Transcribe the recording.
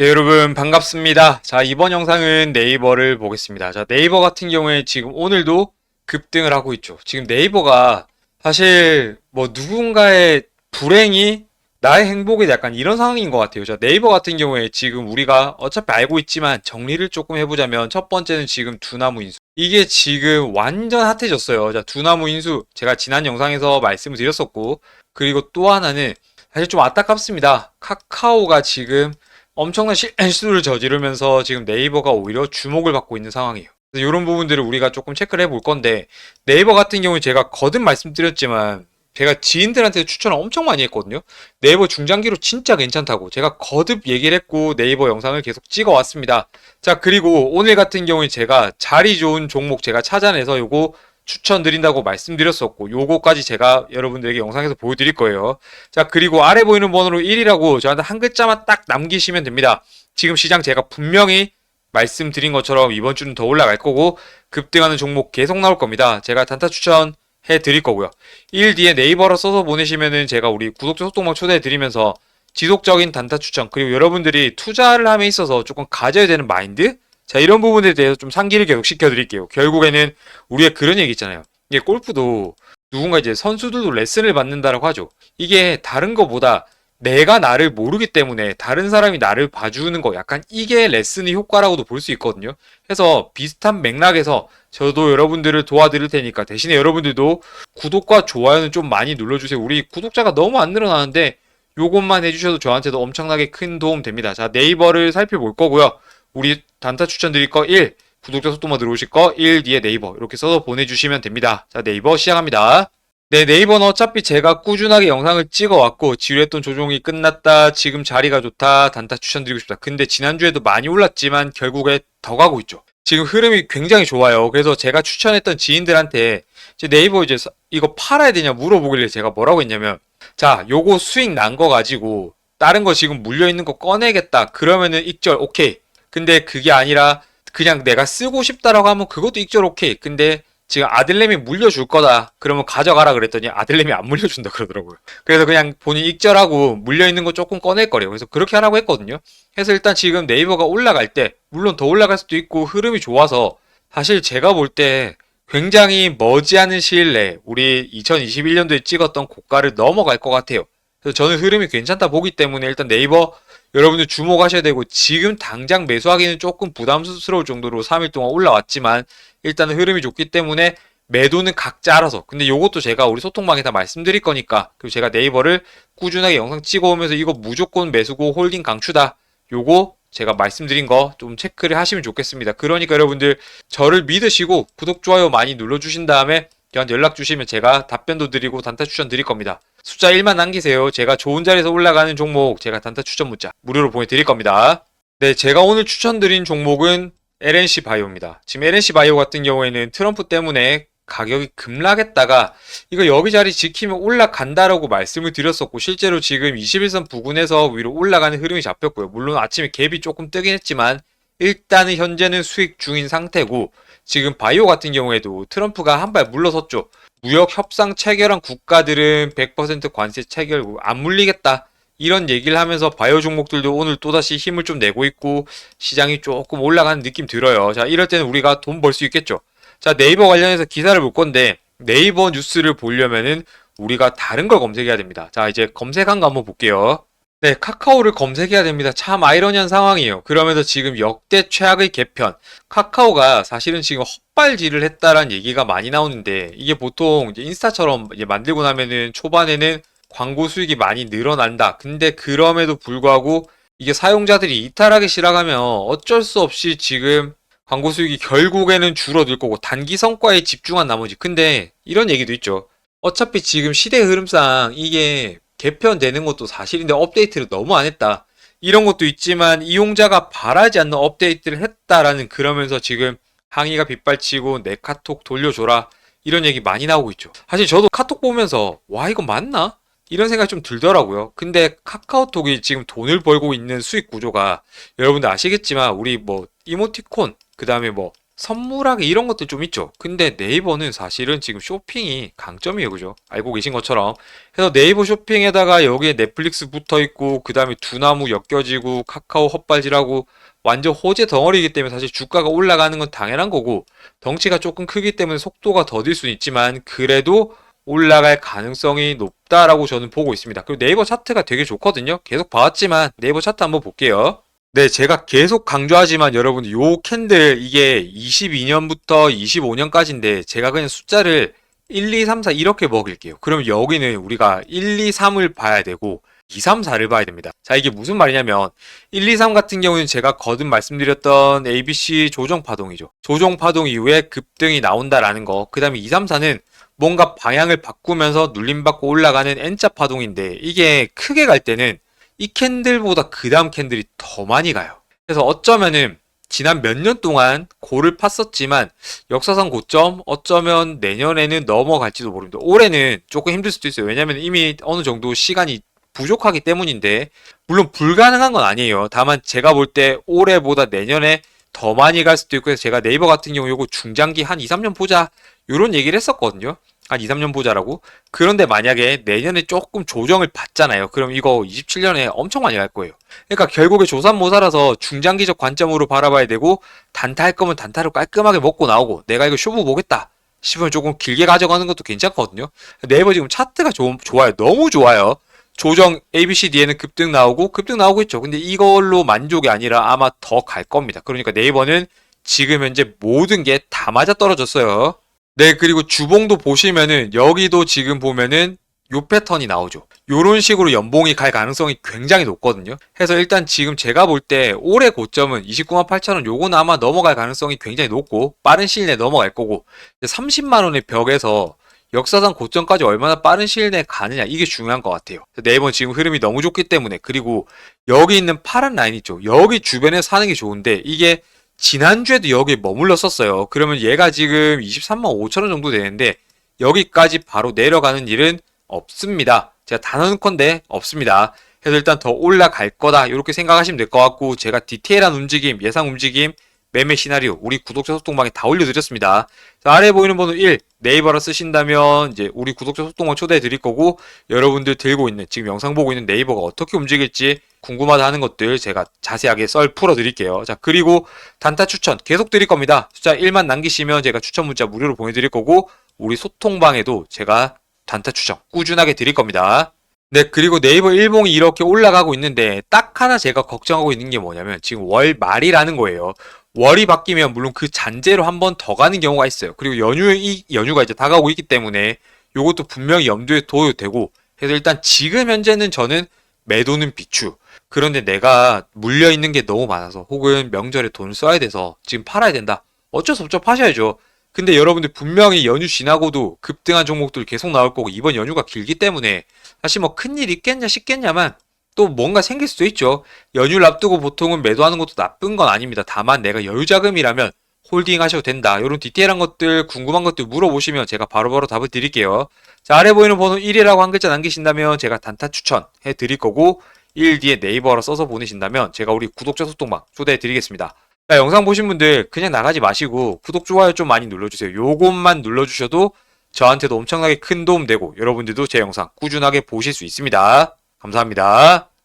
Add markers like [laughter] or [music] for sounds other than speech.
네, 여러분 반갑습니다. 자, 이번 영상은 네이버를 보겠습니다. 자, 네이버 같은 경우에 지금 오늘도 급등을 하고 있죠. 지금 네이버가 사실 뭐 누군가의 불행이 나의 행복이 약간 이런 상황인 것 같아요. 자, 네이버 같은 경우에 지금 우리가 어차피 알고 있지만 정리를 조금 해보자면 첫 번째는 지금 두나무 인수. 이게 지금 완전 핫해졌어요. 자, 두나무 인수. 제가 지난 영상에서 말씀을 드렸었고, 그리고 또 하나는 사실 좀 안타깝습니다. 카카오가 지금 엄청난 실수를 [laughs] 저지르면서 지금 네이버가 오히려 주목을 받고 있는 상황이에요. 이런 부분들을 우리가 조금 체크를 해볼 건데 네이버 같은 경우에 제가 거듭 말씀드렸지만 제가 지인들한테 추천을 엄청 많이 했거든요. 네이버 중장기로 진짜 괜찮다고 제가 거듭 얘기를 했고 네이버 영상을 계속 찍어 왔습니다. 자 그리고 오늘 같은 경우에 제가 자리 좋은 종목 제가 찾아내서 요거 추천드린다고 말씀드렸었고 요거까지 제가 여러분들에게 영상에서 보여드릴 거예요. 자 그리고 아래 보이는 번호로 1이라고 저한테 한 글자만 딱 남기시면 됩니다. 지금 시장 제가 분명히 말씀드린 것처럼 이번 주는 더 올라갈 거고 급등하는 종목 계속 나올 겁니다. 제가 단타 추천 해 드릴 거고요. 1 뒤에 네이버로 써서 보내시면은 제가 우리 구독자 소통방 초대해 드리면서 지속적인 단타 추천 그리고 여러분들이 투자를 함에 있어서 조금 가져야 되는 마인드 자 이런 부분에 대해서 좀 상기를 계속 시켜드릴게요. 결국에는 우리가 그런 얘기 있잖아요. 이게 골프도 누군가 이제 선수들도 레슨을 받는다라고 하죠. 이게 다른 거보다 내가 나를 모르기 때문에 다른 사람이 나를 봐주는 거 약간 이게 레슨의 효과라고도 볼 수 있거든요. 그래서 비슷한 맥락에서 저도 여러분들을 도와드릴 테니까 대신에 여러분들도 구독과 좋아요는 좀 많이 눌러주세요. 우리 구독자가 너무 안 늘어나는데 요것만 해주셔도 저한테도 엄청나게 큰 도움 됩니다. 자 네이버를 살펴볼 거고요. 우리 단타 추천 드릴 거 1, 구독자 소통만 들어오실 거 1 뒤에 네이버 이렇게 써서 보내주시면 됩니다. 자 네이버 시작합니다. 네, 네이버는 어차피 제가 꾸준하게 영상을 찍어왔고, 지루했던 조종이 끝났다, 지금 자리가 좋다, 단타 추천드리고 싶다. 근데 지난주에도 많이 올랐지만 결국에 더 가고 있죠. 지금 흐름이 굉장히 좋아요. 그래서 제가 추천했던 지인들한테 이제 네이버 이제 서- 이거 팔아야 되냐 물어보길래 제가 뭐라고 했냐면, 자, 요거 수익 난 거 가지고 다른 거 지금 물려 있는 거 꺼내겠다. 그러면은 익절 오케이. 근데 그게 아니라 그냥 내가 쓰고 싶다라고 하면 그것도 익절 오케이. 근데 지금 아들내미 물려줄 거다. 그러면 가져가라 그랬더니 아들내미 안 물려준다 그러더라고요. 그래서 그냥 본인 익절하고 물려있는 거 조금 꺼낼 거래요. 그래서 그렇게 하라고 했거든요. 그래서 일단 지금 네이버가 올라갈 때, 물론 더 올라갈 수도 있고 흐름이 좋아서 사실 제가 볼 때 굉장히 머지않은 시일 내에 우리 2021년도에 찍었던 고가를 넘어갈 것 같아요. 그래서 저는 흐름이 괜찮다 보기 때문에 일단 네이버 여러분들 주목하셔야 되고 지금 당장 매수하기는 조금 부담스러울 정도로 3일 동안 올라왔지만 일단은 흐름이 좋기 때문에 매도는 각자 알아서. 근데 요것도 제가 우리 소통방에 다 말씀드릴 거니까. 그리고 제가 네이버를 꾸준하게 영상 찍어오면서 이거 무조건 매수고 홀딩 강추다. 요거 제가 말씀드린 거 좀 체크를 하시면 좋겠습니다. 그러니까 여러분들 저를 믿으시고 구독, 좋아요 많이 눌러주신 다음에 저한테 연락 주시면 제가 답변도 드리고 단타 추천 드릴 겁니다. 숫자 1만 남기세요. 제가 좋은 자리에서 올라가는 종목 제가 단타 추천 문자 무료로 보내드릴 겁니다. 네, 제가 오늘 추천드린 종목은 LNC 바이오입니다. 지금 LNC 바이오 같은 경우에는 트럼프 때문에 가격이 급락했다가 이거 여기 자리 지키면 올라간다라고 말씀을 드렸었고 실제로 지금 21선 부근에서 위로 올라가는 흐름이 잡혔고요. 물론 아침에 갭이 조금 뜨긴 했지만 일단은 현재는 수익 중인 상태고 지금 바이오 같은 경우에도 트럼프가 한 발 물러섰죠. 무역 협상 체결한 국가들은 100% 관세 체결 안 물리겠다. 이런 얘기를 하면서 바이오 종목들도 오늘 또다시 힘을 좀 내고 있고 시장이 조금 올라가는 느낌 들어요. 자, 이럴 때는 우리가 돈 벌 수 있겠죠. 자, 네이버 관련해서 기사를 볼 건데 네이버 뉴스를 보려면은 우리가 다른 걸 검색해야 됩니다. 자, 이제 검색한 거 한번 볼게요. 네, 카카오를 검색해야 됩니다. 참 아이러니한 상황이에요. 그러면서 지금 역대 최악의 개편. 카카오가 사실은 지금 헛발질을 했다라는 얘기가 많이 나오는데 이게 보통 이제 인스타처럼 이제 만들고 나면은 초반에는 광고 수익이 많이 늘어난다. 근데 그럼에도 불구하고 이게 사용자들이 이탈하기 시작하면 어쩔 수 없이 지금 광고 수익이 결국에는 줄어들 거고 단기 성과에 집중한 나머지. 근데 이런 얘기도 있죠. 어차피 지금 시대 흐름상 이게 개편되는 것도 사실인데 업데이트를 너무 안 했다. 이런 것도 있지만 이용자가 바라지 않는 업데이트를 했다라는 그러면서 지금 항의가 빗발치고 내 카톡 돌려줘라. 이런 얘기 많이 나오고 있죠. 사실 저도 카톡 보면서 와 이거 맞나? 이런 생각이 좀 들더라고요. 근데 카카오톡이 지금 돈을 벌고 있는 수익 구조가 여러분들 아시겠지만 우리 뭐 이모티콘 그 다음에 뭐 선물하기 이런 것들 좀 있죠. 근데 네이버는 사실은 지금 쇼핑이 강점이에요. 그죠? 알고 계신 것처럼. 그래서 네이버 쇼핑에다가 여기에 넷플릭스 붙어 있고, 그 다음에 두나무 엮여지고, 카카오 헛발질하고, 완전 호재 덩어리이기 때문에 사실 주가가 올라가는 건 당연한 거고, 덩치가 조금 크기 때문에 속도가 더딜 수는 있지만, 그래도 올라갈 가능성이 높다라고 저는 보고 있습니다. 그리고 네이버 차트가 되게 좋거든요. 계속 봐왔지만 네이버 차트 한번 볼게요. 네, 제가 계속 강조하지만 여러분 요 캔들 이게 22년부터 25년까지인데 제가 그냥 숫자를 1, 2, 3, 4 이렇게 먹일게요. 그럼 여기는 우리가 1, 2, 3을 봐야 되고 2, 3, 4를 봐야 됩니다. 자, 이게 무슨 말이냐면 1, 2, 3 같은 경우는 제가 거듭 말씀드렸던 ABC 조정 파동이죠. 조정 파동 이후에 급등이 나온다라는 거. 그 다음에 2, 3, 4는 뭔가 방향을 바꾸면서 눌림받고 올라가는 N자 파동인데 이게 크게 갈 때는 이 캔들보다 그 다음 캔들이 더 많이 가요. 그래서 어쩌면은 지난 몇 년 동안 고를 팠었지만 역사상 고점 어쩌면 내년에는 넘어갈지도 모릅니다. 올해는 조금 힘들 수도 있어요. 왜냐면 이미 어느 정도 시간이 부족하기 때문인데 물론 불가능한 건 아니에요. 다만 제가 볼 때 올해보다 내년에 더 많이 갈 수도 있고 해서 제가 네이버 같은 경우 요거 중장기 한 2, 3년 보자 요런 얘기를 했었거든요. 한 2, 3년 보자라고. 그런데 만약에 내년에 조금 조정을 받잖아요. 그럼 이거 27년에 엄청 많이 갈 거예요. 그러니까 결국에 조산모사라서 중장기적 관점으로 바라봐야 되고 단타할 거면 단타를 깔끔하게 먹고 나오고 내가 이거 쇼부 보겠다 싶으면 조금 길게 가져가는 것도 괜찮거든요. 네이버 지금 차트가 좀 좋아요. 너무 좋아요. 조정 ABCD에는 급등 나오고 급등 나오고 있죠. 근데 이걸로 만족이 아니라 아마 더 갈 겁니다. 그러니까 네이버는 지금 현재 모든 게 다 맞아 떨어졌어요. 네, 그리고 주봉도 보시면은 여기도 지금 보면은 요 패턴이 나오죠. 요런 식으로 연봉이 갈 가능성이 굉장히 높거든요. 해서 일단 지금 제가 볼 때 올해 고점은 29만 8천 원 요거는 아마 넘어갈 가능성이 굉장히 높고 빠른 시일 내에 넘어갈 거고 30만 원의 벽에서 역사상 고점까지 얼마나 빠른 시일 내에 가느냐 이게 중요한 것 같아요. 네이버는 지금 흐름이 너무 좋기 때문에 그리고 여기 있는 파란 라인 있죠. 여기 주변에 사는 게 좋은데 이게 지난주에도 여기 머물렀었어요. 그러면 얘가 지금 23만 5천 원 정도 되는데 여기까지 바로 내려가는 일은 없습니다. 제가 단언컨대 없습니다. 그래서 일단 더 올라갈 거다 이렇게 생각하시면 될 것 같고 제가 디테일한 움직임, 예상 움직임, 매매 시나리오 우리 구독자 소통방에 다 올려드렸습니다. 자, 아래 보이는 번호 1 네이버로 쓰신다면 이제 우리 구독자 소통방 초대해 드릴 거고 여러분들 들고 있는 지금 영상 보고 있는 네이버가 어떻게 움직일지 궁금하다 하는 것들 제가 자세하게 썰 풀어 드릴게요. 자 그리고 단타 추천 계속 드릴 겁니다. 숫자 1만 남기시면 제가 추천 문자 무료로 보내드릴 거고 우리 소통방에도 제가 단타 추천 꾸준하게 드릴 겁니다. 네, 그리고 네이버 일봉이 이렇게 올라가고 있는데 딱 하나 제가 걱정하고 있는 게 뭐냐면 지금 월 말이라는 거예요. 월이 바뀌면 물론 그 잔재로 한 번 더 가는 경우가 있어요. 그리고 연휴 이 연휴가 이제 다가오고 있기 때문에 요것도 분명히 염두에 둬야 되고 그래서 일단 지금 현재는 저는 매도는 비추. 그런데 내가 물려 있는 게 너무 많아서 혹은 명절에 돈을 써야 돼서 지금 팔아야 된다. 어쩔 수 없죠. 파셔야죠. 근데 여러분들 분명히 연휴 지나고도 급등한 종목들 계속 나올 거고 이번 연휴가 길기 때문에 사실 뭐 큰일 있겠냐 싶겠냐만 또 뭔가 생길 수도 있죠. 연휴를 앞두고 보통은 매도하는 것도 나쁜 건 아닙니다. 다만 내가 여유 자금이라면 홀딩 하셔도 된다. 이런 디테일한 것들, 궁금한 것들 물어보시면 제가 바로바로 답을 드릴게요. 자, 아래 보이는 번호 1이라고 한 글자 남기신다면 제가 단타 추천해 드릴 거고 1 뒤에 네이버로 써서 보내신다면 제가 우리 구독자 소통방 초대해 드리겠습니다. 자, 영상 보신 분들 그냥 나가지 마시고 구독, 좋아요 좀 많이 눌러주세요. 요것만 눌러주셔도 저한테도 엄청나게 큰 도움 되고 여러분들도 제 영상 꾸준하게 보실 수 있습니다. 감사합니다.